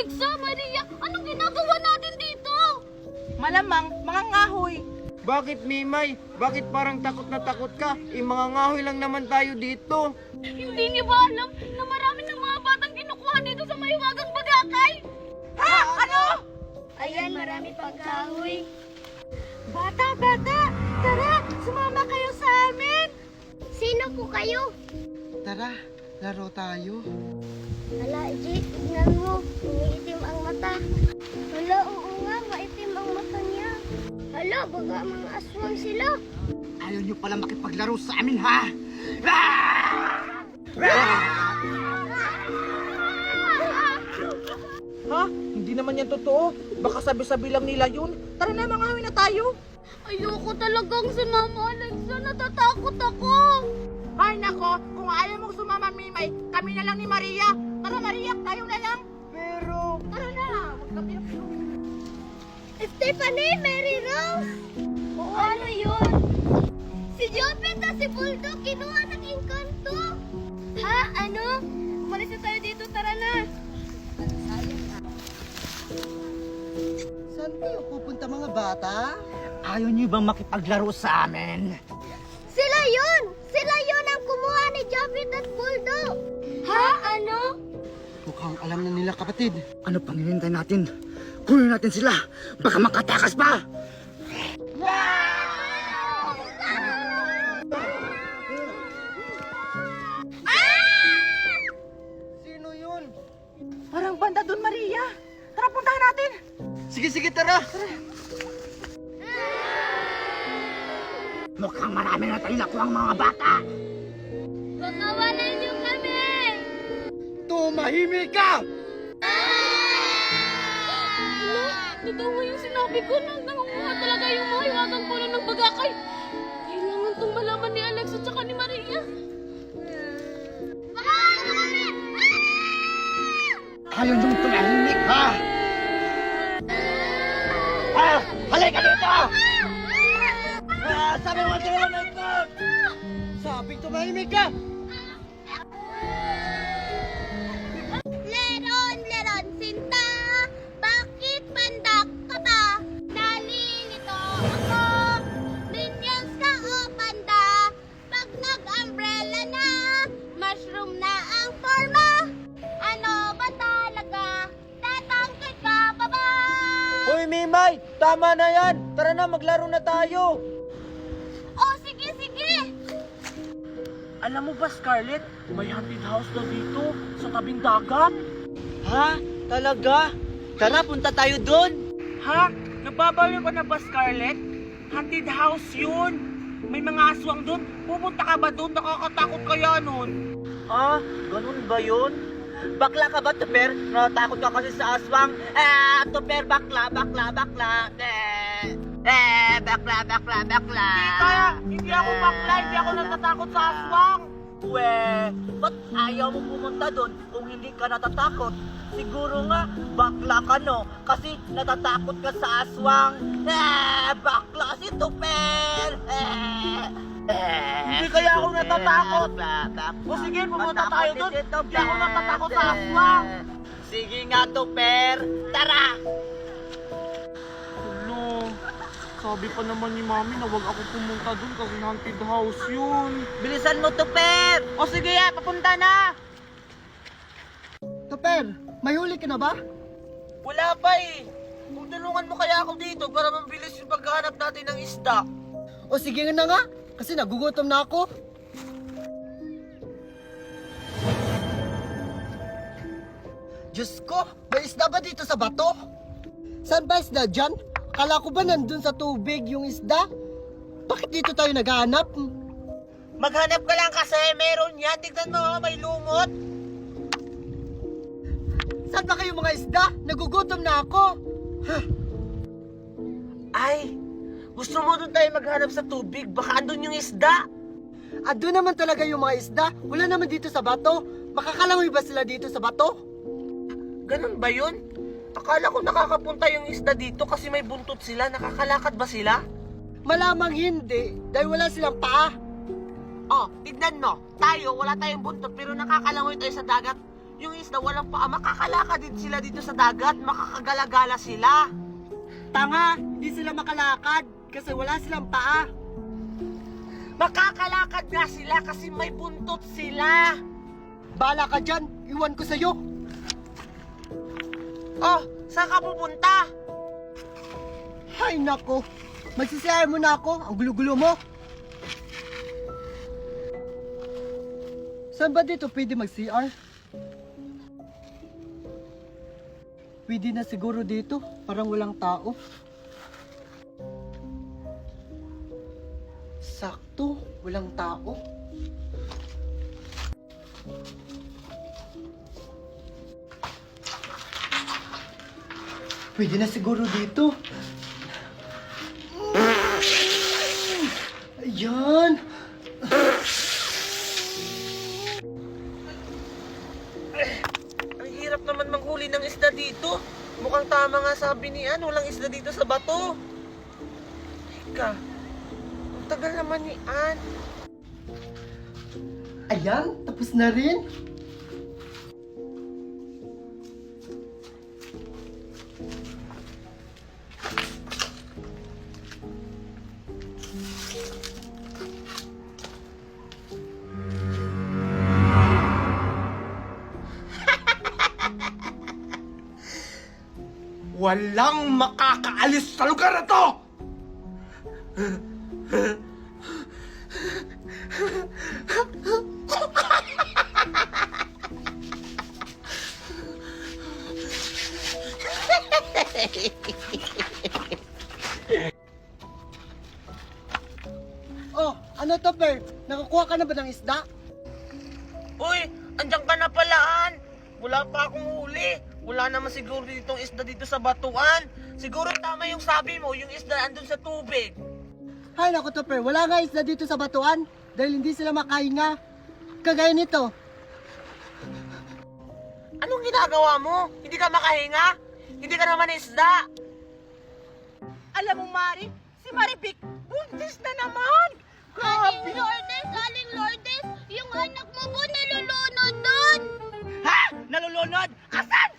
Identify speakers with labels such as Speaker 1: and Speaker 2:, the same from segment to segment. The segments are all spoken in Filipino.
Speaker 1: Alexa, Maria, anong ginagawa natin dito?
Speaker 2: Malamang, mga ngahoy.
Speaker 3: Bakit Mimay? Bakit parang takot na takot ka? Eh mga ngahoy lang naman tayo dito.
Speaker 1: Hindi niyo ba alam na marami ng mga batang kinukuha dito sa mahiwagang bagakay?
Speaker 2: Ha? Ano?
Speaker 1: Ayan, marami pang kahoy. Bata, bata, tara, sumama kayo sa amin. Sino po kayo?
Speaker 3: Tara, laro tayo.
Speaker 1: Hala, Jake, tignan mo. Umiitim ang mata. Hala, oo nga, maitim ang mata niya. Hala, baga mga aswang sila.
Speaker 3: Ayaw niyo pala makipaglaro sa amin ha?
Speaker 2: Ha? Hindi naman yan totoo. Baka sabi-sabi lang nila yun. Tara na, mga ngahoy na tayo.
Speaker 1: Ayoko talagang sumama, Alexa. Natatakot ako.
Speaker 2: Ay nako, kung ayaw mong sumama, Mimay, kami na lang ni Maria. Tara, Maria, tayo na lang.
Speaker 3: Pero...
Speaker 2: Tara na, huwag ka pinap-
Speaker 1: Stephanie, Mary Rose. O ano yun? Si Jopet at si Bulldog kinuha ng engkanto. Ha? Ano? Umalis na tayo dito, tara na.
Speaker 3: Saan kayo pupunta mga bata? Ayaw niyo bang makipaglaro sa amin?
Speaker 1: Sila yun! Sila yun ni Jopet at Bulldog. Ha? Ano?
Speaker 3: Mukhang alam na nila kapatid. Ano pang hinintay natin? Kunin natin sila! Baka makatakas pa! Sino yun?
Speaker 2: Parang banda doon, Maria. Tara, puntahan natin.
Speaker 3: Sige, sige, tara! Mukhang marami na tayo nakuha ang mga bata! Tumahimik ka!
Speaker 1: Ano? Totoo nga yung sinabi ko na nangunguha talaga yung mga hiwagang puno ng bagakay. Kailangan itong malaman ni Alex at saka ni Maria.
Speaker 3: Ayaw niyong tumahimik, ha? Ah! Halika dito! Ah! Sabi mo tumahimik ka! Sabi tumahimik ka! Tama na yan! Tara na, maglaro na tayo!
Speaker 1: Oh, sige, sige!
Speaker 2: Alam mo ba, Scarlett, may haunted house daw dito, sa tabing dagat.
Speaker 3: Ha? Talaga? Tara, punta tayo doon!
Speaker 2: Ha? Nababaliw ka na ba, Scarlett? Haunted house yun. May mga aswang doon. Pupunta ka ba doon? Nakakatakot kaya nun.
Speaker 3: Ah, ganun ba yun? Bakla ka ba, Tuper? Natakot ka kasi sa aswang. Eh, Tuper, bakla, bakla, bakla. Eh, eh, bakla, bakla, bakla.
Speaker 2: Hindi kaya, hindi ako bakla, hindi ako natatakot sa aswang.
Speaker 3: We, ba't ayaw mo pumunta doon kung hindi ka natatakot? Siguro nga, bakla ka no? Kasi natatakot ka sa aswang. Eh, bakla si Tuper. Eh, eh,
Speaker 2: Hindi kaya ako natatakot. O sige, pumunta tayo doon. Hindi ako natatakot sa aswang.
Speaker 3: Sige nga, Tuper. Tara!
Speaker 2: Ano? Sabi pa naman ni Mami na wag ako pumunta doon kasi haunted house yun.
Speaker 3: Bilisan mo, Tuper!
Speaker 2: O sige, eh, papunta na!
Speaker 3: Tuper, may huli ka na ba? Wala pa eh. Kung tulungan mo kaya ako dito para mabilis yung paghahanap natin ng isda.
Speaker 4: O sige na nga, kasi nagugutom na ako. Diyos ko, may isda ba dito sa bato? Saan ba isda dyan? Akala ko ba nandun sa tubig yung isda? Bakit dito tayo naghahanap?
Speaker 3: Maghanap ka lang kasi meron yan. Tignan mo, may lumot.
Speaker 4: Saan ba kayo mga isda? Nagugutom na ako.
Speaker 3: Ay, gusto mo doon tayo maghanap sa tubig? Baka andun yung isda.
Speaker 4: Ado naman talaga yung mga isda. Wala naman dito sa bato. Makakalangoy ba sila dito sa bato?
Speaker 3: Ganun ba yun? Akala ko nakakapunta yung isda dito kasi may buntot sila. Nakakalakad ba sila?
Speaker 4: Malamang hindi, dahil wala silang paa.
Speaker 3: Oh, tignan mo. Tayo, wala tayong buntot pero nakakalangoy tayo sa dagat.
Speaker 2: Yung isda walang paa, makakalakad din sila dito sa dagat, makakagalagala sila.
Speaker 4: Tanga, hindi sila makalakad kasi wala silang paa.
Speaker 2: Makakalakad nga sila kasi may buntot sila.
Speaker 4: Bala ka dyan, iwan ko sa'yo.
Speaker 2: Oh, saan ka pupunta?
Speaker 4: Hay nako, magsisiyar mo na ako, ang gulo-gulo mo. Saan ba dito pwede mag-CR? Pwede na siguro dito, parang walang tao. Walang tao. Pwede na siguro dito. Ayan.
Speaker 2: Ang hirap naman manghuli ng isda dito. Mukhang tama nga sabi ni Ann, walang isda dito sa bato. Ang tagal naman ni Ann.
Speaker 4: Ayan, tapos na rin.
Speaker 5: Walang makakaalis sa lugar na to!
Speaker 4: Oh, ano to, Per? Nakakuha ka na ba ng isda?
Speaker 2: Uy, andyan ka na pala, Ann. Wala pa akong huli. Wala naman siguro ditong isda dito sa batuan. Siguro tama yung sabi mo, yung isda andun sa tubig.
Speaker 4: Hay nako to, Per. Wala nga isda dito sa batuan dahil hindi sila makahinga. Kagaya nito.
Speaker 2: Anong ginagawa mo? Hindi ka makahinga? Hindi ka naman isda.
Speaker 3: Alam mo, Mari, si Maripik, buntis na naman!
Speaker 1: Aling Lourdes, Aling Lourdes, yung anak mo po nalulunod doon.
Speaker 3: Ha? Nalulunod? Asan?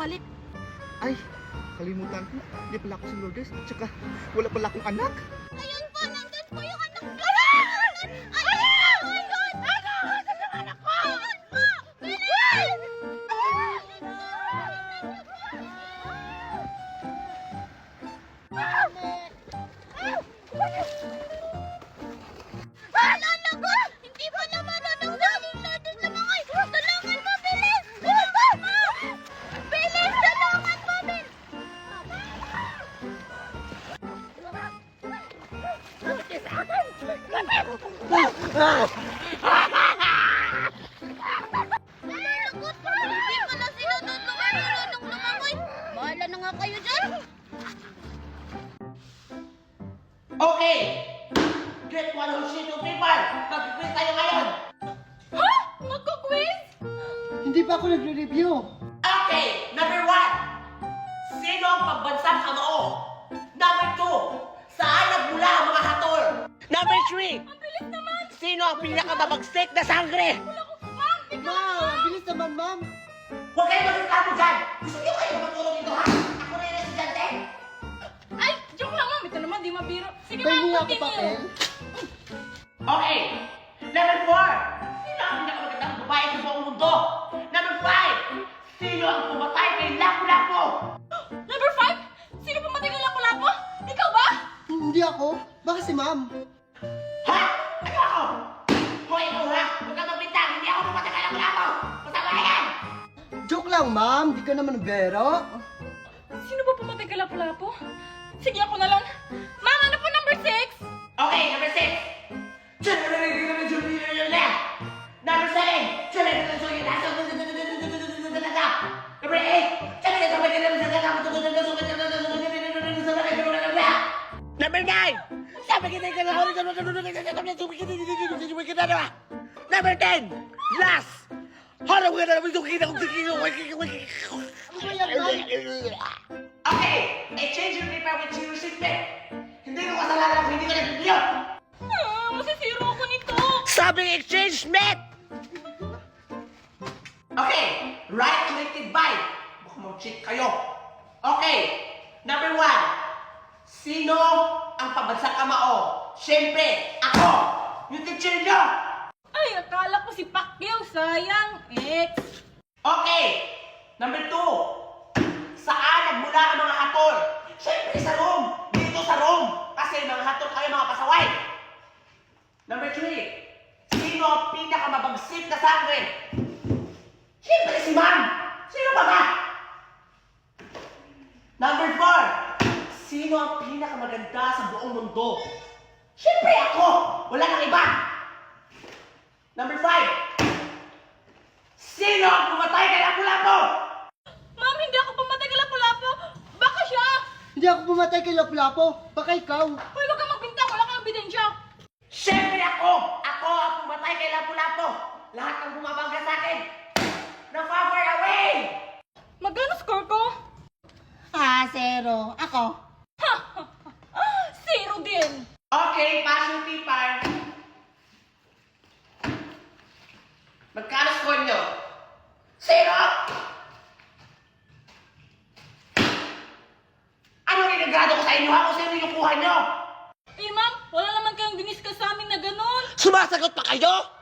Speaker 2: Bumalik?
Speaker 5: Ay, kalimutan ko. Hindi pala ako si Lourdes. Tsaka, wala pala akong anak.
Speaker 1: Nalalagot pa! Hindi pala sila doon lumarunong lumangoy! Bahala na nga kayo dyan!
Speaker 2: Okay! Get one whole sheet of paper! Mag-quiz tayo ngayon!
Speaker 1: Ha? Magkukwis?
Speaker 4: Hindi pa ako nagre-review.
Speaker 2: Okay! Number one! Sino ang pagbansang kamao? Number two! Saan nagmula ang mga hatol? Number three! Ang naman! Sino ang pinakamabagsik na sangre?
Speaker 4: Wow, ang bilis naman, ma'am.
Speaker 2: Huwag kayo magsasabi dyan! Gusto niyo kayo matulog dito ha? Ako na yung estudyante!
Speaker 6: Ay, joke lang ma'am. Ito naman, di mabiro. Sige ma'am,
Speaker 4: ako
Speaker 6: continue.
Speaker 2: Okay! Number four! Sino ang pinakamagandang babae sa buong mundo? Number five! Sino ang pumatay kay Lapu-Lapu?
Speaker 6: Number five, sino pumatay kay Lapu-Lapu? Ikaw ba?
Speaker 4: Hindi ako. Baka si ma'am.
Speaker 2: Ha? buhay ko, ha? Huwag ka magbintang, hindi ako pumatagal ang labo! Patabayan!
Speaker 4: Joke lang, ma'am. Di ka naman bero.
Speaker 6: Sino ba pumatay ka lapo-lapo? Sige, ako na lang. Ma'am, ano po number 6?
Speaker 2: Okay, number 6! Number 7! Number 8! Number 9! Number ten! Last! Harap ka na naman itong kita kong
Speaker 4: man?
Speaker 2: Okay, exchange your paper with zero shipment. Hindi ko kasalanan kung hindi ka nagbibigyo.
Speaker 6: Ah, ako nito.
Speaker 2: Sabi exchange met! Okay, right collective buy. Baka mag-cheat kayo. Okay, number one. Sino ang pabagsak kamao? Siyempre, ako! Yung teacher nyo!
Speaker 6: Ay, akala ko si Pacquiao, sayang. Ex.
Speaker 2: Okay, number two. Saan nagmula ang mga hatol? Siyempre sa room. Dito sa room. Kasi mga hatol kayo mga pasaway. Number three. Sino ang pinakamabagsik na sangre? Siyempre si ma'am. Sino ba ba? Number four. Sino ang pinakamaganda sa mundo? Siyempre ako. Wala nang iba. Number five. Sino ang pumatay kay Apu-Lapu?
Speaker 6: Ma'am, hindi ako pumatay kay Lapu-Lapu. Baka siya.
Speaker 4: Hindi ako pumatay kay Lapu-Lapu. Baka ikaw.
Speaker 6: Hoy, wag kang magbintang. Wala kang ebidensya.
Speaker 2: Siyempre ako! Ako ang pumatay kay Lapu-Lapu! Lahat ng bumabangga sa akin! Na-far away!
Speaker 6: Magkano score ko?
Speaker 4: Ah, zero. Ako.
Speaker 2: Okay, pass yung paper. Magkano score nyo? Zero! Ano ginagado ko sa inyo ha? Kung sino yung kuha nyo?
Speaker 6: Eh, ma'am, wala naman kayong diniscuss sa amin na ganun.
Speaker 2: Sumasagot pa kayo?